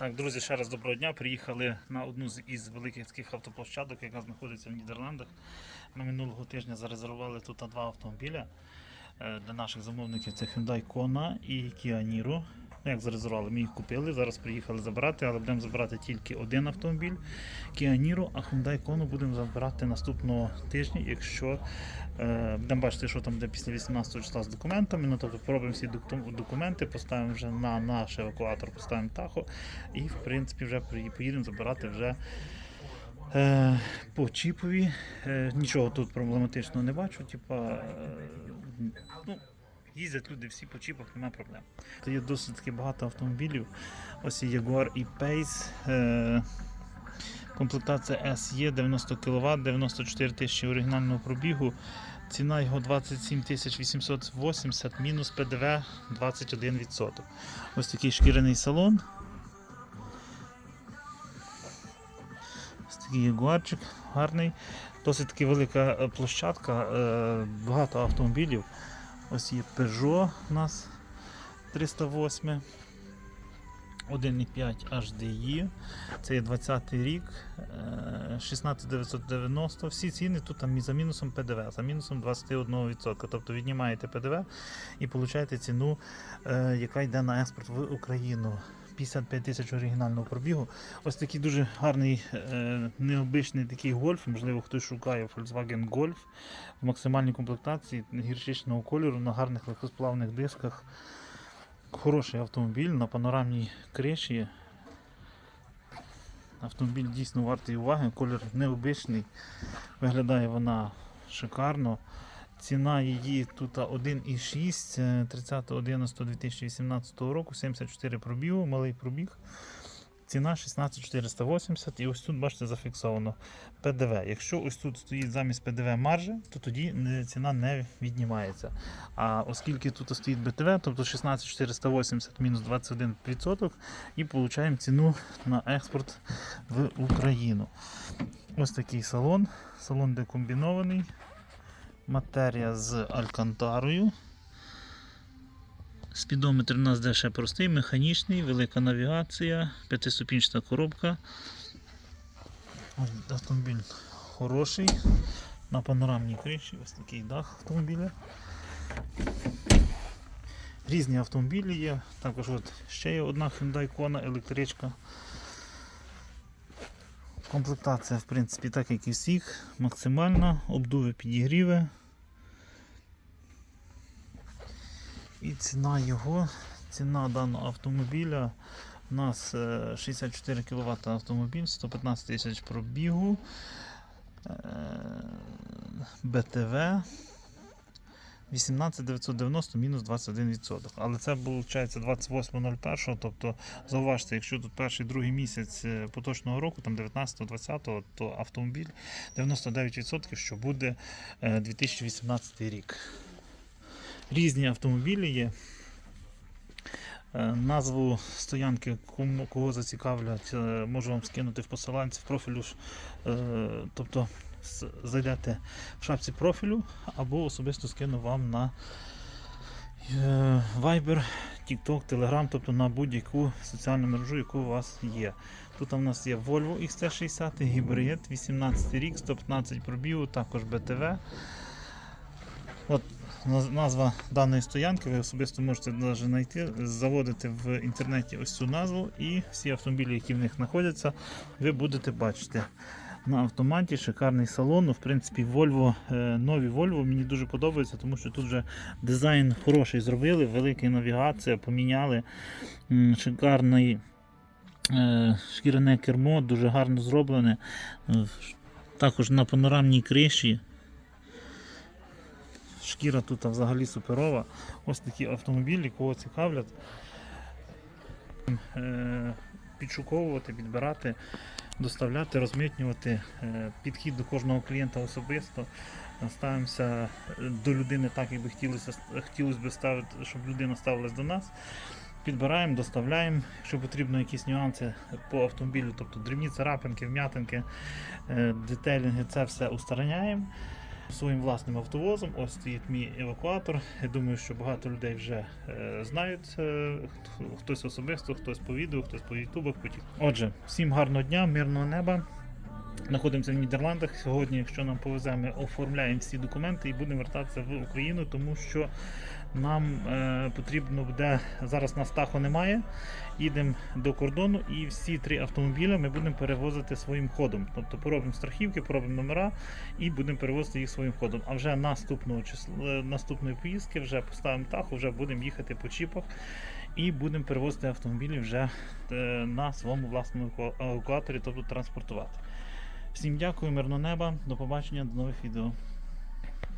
Так, друзі, ще раз доброго дня. Приїхали на одну з із великих таких автоплощадок, яка знаходиться в Нідерландах. Ми минулого тижня зарезервували тут два автомобіля е, для наших замовників. Це Hyundai Kona і Kia Niro. Ну, як зарезервували, ми їх купили. Зараз приїхали забирати, але будемо забирати тільки один автомобіль Kia Niro, а Hyundai Kona будемо забирати наступного тижня, якщо е, будемо бачити, що там буде після 18 числа з документами. Ну, тобто пробуємо всі документи, поставимо вже на наш евакуатор, поставимо тахо і в принципі вже поїдемо забирати вже. Е, по чіпові е, нічого тут проблематичного не бачу. Типа, е, ну, їздять люди всі по чіпах, немає проблем. Тут є досить таки багато автомобілів. Ось є Jaguar і Pace. Е, комплектація SE 90 кВт, 94 тисячі оригінального пробігу. Ціна його 27 880, мінус ПДВ 21%. Ось такий шкіряний салон. Ось такий ягуарчик гарний. Досить таки велика е, площадка, е, багато автомобілів. Ось є Peugeot у нас 308. 1,5 HDI. Це є 20 рік, е, 16990. Всі ціни тут там за мінусом ПДВ, за мінусом 21%. Тобто віднімаєте ПДВ і получаєте ціну, е, яка йде на експорт в Україну. 55 тисяч оригінального пробігу. Ось такий дуже гарний, е, необичний такий гольф. Можливо, хтось шукає Volkswagen Golf в максимальній комплектації гірчичного кольору на гарних легкосплавних дисках. Хороший автомобіль на панорамній криші. Автомобіль дійсно вартий уваги, колір необичний. Виглядає вона шикарно. Ціна її тут 1,6 е, 30.11.2018 року, 74 пробігу, малий пробіг. Ціна 16480 і ось тут, бачите, зафіксовано ПДВ. Якщо ось тут стоїть замість ПДВ маржа, то тоді ціна не віднімається. А оскільки тут стоїть БТВ, тобто 16480 мінус 21%, і получаємо ціну на експорт в Україну. Ось такий салон. Салон декомбінований. Матерія з алькантарою. Спідометр у нас де простий, механічний, велика навігація, п'ятиступінчата коробка. Автомобіль хороший. На панорамній криші, ось такий дах автомобіля. Різні автомобілі є. Також от ще є одна Hyundai Kona електричка. Комплектація, в принципі, так як і всіх, максимальна, обдуви підігріви. Ціна його, ціна даного автомобіля у нас е, 64 кВт автомобіль, 115 тисяч пробігу, е, БТВ 18990 мінус 21%. Але це виходить 28.01, тобто зауважте, якщо тут перший другий місяць е, поточного року, там 19-20, то автомобіль 99%, що буде е, 2018 рік. Різні автомобілі є. Е, Назву стоянки, кого зацікавлять, е, можу вам скинути в посиланці в профілю. е, Тобто зайдете в шапці профілю або особисто скину вам на Viber, TikTok, Telegram, тобто на будь-яку соціальну мережу, яку у вас є. Тут у нас є Volvo XT60, гібрид, 18 рік, 115 пробігу, також BTV. От назва даної стоянки, ви особисто можете навіть знайти, заводити в інтернеті ось цю назву і всі автомобілі, які в них знаходяться, ви будете бачити. На автоматі шикарний салон. Ну, В принципі, Volvo, е, нові Volvo мені дуже подобаються, тому що тут вже дизайн хороший зробили, велика навігація, поміняли. Шикарний е, шкіряне кермо, дуже гарно зроблене. Е, Також на панорамній криші. Шкіра тут взагалі суперова. Ось такі автомобілі, кого цікавлять. Е, Підшуковувати, підбирати, доставляти, розмитнювати. Е, Підхід до кожного клієнта особисто. Ставимося е, до людини так, як би хотілося, хотілося б ставити, щоб людина ставилась до нас. Підбираємо, доставляємо, якщо потрібно якісь нюанси по автомобілю, тобто дрібні царапинки, вм'ятинки, детелінги, це все устраняємо. Своїм власним автовозом. Ось стоїть мій евакуатор. Я думаю, що багато людей вже е, знають. е, хто- хтось особисто, хтось по відео, хтось по ютубах. Отже, всім гарного дня, мирного неба. Знаходимося в Нідерландах. Сьогодні, якщо нам повезе, ми оформляємо всі документи і будемо вертатися в Україну, тому що нам е, потрібно буде зараз нас тахо немає. Їдемо до кордону і всі три автомобілі ми будемо перевозити своїм ходом. Тобто поробимо страхівки, поробимо номера і будемо перевозити їх своїм ходом. А вже наступного числа е, наступної поїздки вже поставимо тахо, вже будемо їхати по чіпах і будемо перевозити автомобілі вже е, на своєму власному евакуаторі, тобто транспортувати. Всім дякую, мирного неба, до побачення, до нових відео.